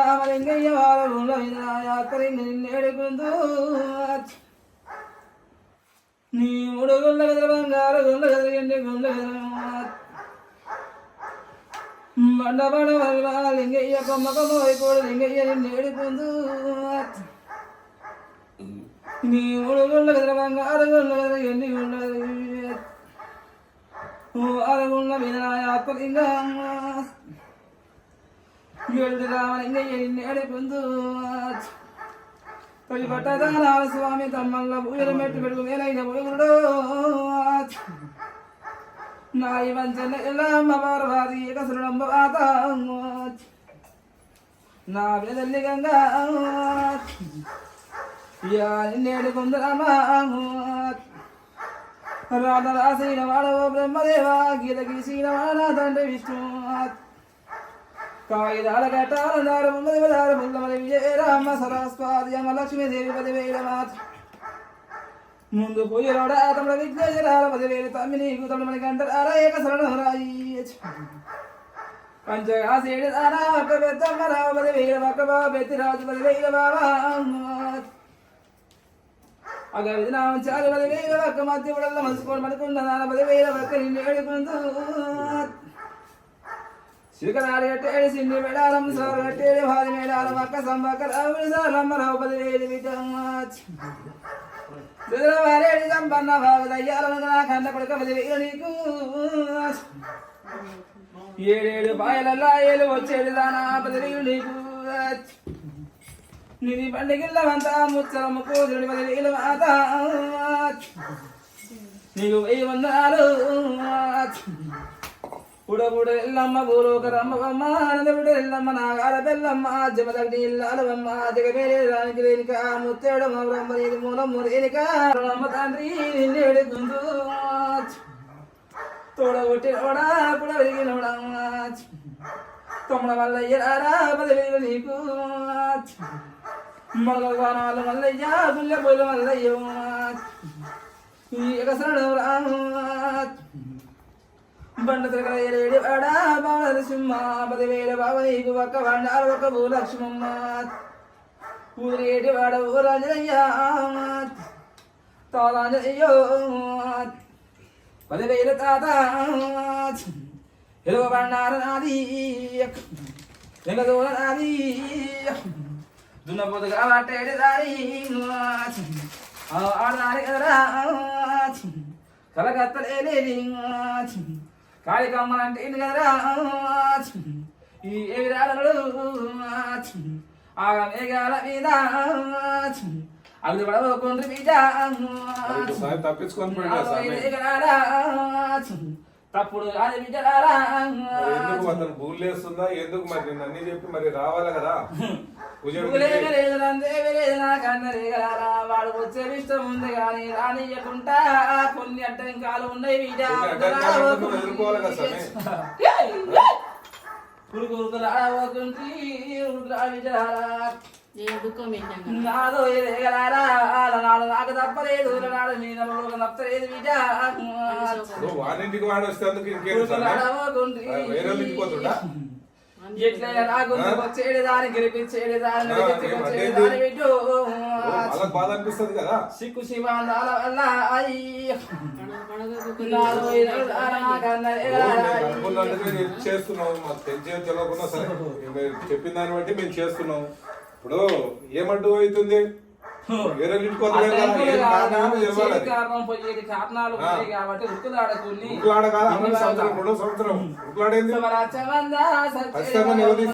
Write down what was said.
లింగయ్య వారముల యాత్రి నిన్నేడుకుందు నీ మూడు గుండె గదర బంగారు గుండె గదర ఎండి గుండె గదర బండ బండ వల్ల లింగయ్య కొమ్మ కొమ్మ వైకోడు లింగయ్య నిన్నేడుకుందు నీ మూడు గుండె గదర బంగారు గుండె గదర ఎండి గుండె గదర అరగుండ వినాయకలింగ ఏడు రామలింగయ్య నిన్నేడు పొందు తొలి పట్టదానాల స్వామి తమ్మల్ల పూజలు మెట్టు పెడుకు మేలైన పూజుడు నాయి వంచన ఎల్లమ్మ పార్వతి ఏకసురుడంబ వాత నా వెదల్లి గంగా యా నిన్నేడు పొందు రామా రాధరాసిన వాడవ బ్రహ్మదేవ గీత గీసిన వాడ తండ్రి విష్ణు కాగిదాల ఘటాల దార బ్రహ్మదేవ దార బుల్లమని విజయ రామ సరస్వాది అమ్మ లక్ష్మీదేవి పదివేల మాత ముందు పూజలోడ తమల విఘ్నేశ్వరాల పదివేలు తమ్మి నీకు తమని గంటరాల ఏక శరణం రాయి పంచగాసేడు దానా ఒక్క పెద్దమ్మ రావ పదివేల ఒక్క బాబు పెత్తి రాజు పదివేల బాబా అగ విధానం చాలు పదివేల ఒక్క మధ్య ఉడల్ల మనసుకోని మనకున్న దాన పదివేల ఒక్క నిన్ను ఏడుకుంటూ శిఖరాలు కట్టేడు సిండి మేడారం సారు కట్టేడు భాది మేడారం అక్క సంబక్క రావుడి సారమ్మ రావు పదివేలు వారేడి సంపన్న భాగదయ్యాలను నా కండ కొడుక పదివేలు నీకు. ఏడేడు పాయలల్లా ఏలు వచ్చేడు దానా పదివేలు నీకు. నిధి పండుగల్లవంతా ముచ్చలమ్మ కూతురుడి పదివేలు మాత. నీకు వెయ్యి వందనాలు. పుడపుడ ఎల్లమ్మ భూలోకరమ్మ ఆనందపుడ ఎల్లమ్మ నాగాల బెల్లమ్మ జమదగ్ని ఇల్లాలవమ్మ జగమేరే రానికి రేణిక ముత్తేడు మా బ్రహ్మ నీది మూలమ్మ రేణిక అమ్మ తండ్రి నిన్నేడు గుందు తోడగొట్టినోడా పుడ విరిగినోడా తొమ్మల మల్లయ్య రారా పదివేలు నీకు మగవానాలు మల్లయ్య పుల్ల పుల్ల మల్లయ్య ఈ ఎగసరడు రాము బండ తిరగల ఏడు పదివేల బావ నీకు ఒక్క బండారు ఒక భూలక్ష్మమ్మ ఊరేటి వాడ ఊరాజయ్య తాళాజయ్యో పదివేల తాత ఎలువ బండారు నాది ఎల్ల నాది దున్నపోతుగా పట్టేడు దారి ఆడదారి కదరా కలకత్తలేని కాళికమ్మ అంటే ఇది కదరా. ఈ విరాళలు ఆగ మేఘాల మీద అవి పడవకుండ్రి ఒకసారి తప్పించుకొని తప్పుడు మరి ఎందుకు అతను భూలు లేస్తుందా ఎందుకు మరి నేను అన్ని చెప్పి మరి రావాలి కదా? వాడు వచ్చే ఇష్టం ఉంది కానీ రానియకుండా కొన్ని అడ్డంకాలు ఉన్నాయి వీట కొన్ని నాదో నాకు తప్పలేదు నాడు మీ నమ్మకం తప్పలేదు వారింటికి వాడు వస్తే అందుకు. నాకు వచ్చేది గెలిపించేది గెలిపించేది దాని వాళ్ళకి బాధ అనిపిస్తుంది కదా. సిక్కు శివాందాల వల్ల అయ్యి. పండుగ నాలో ఇరవై ఆరా కన్నరే రాయి. అనుకున్నందుకే నేను చేస్తున్నాం. మాకు తెలియకుండా సరే చెప్పిన దాన్ని బట్టి మేము చేస్తున్నాం. ఇప్పుడు ఏమంటూ అవుతుంది? కారణాలు ఉన్నాయి కాబట్టి సంవత్సరం రెండో సంవత్సరం. నిలదీసి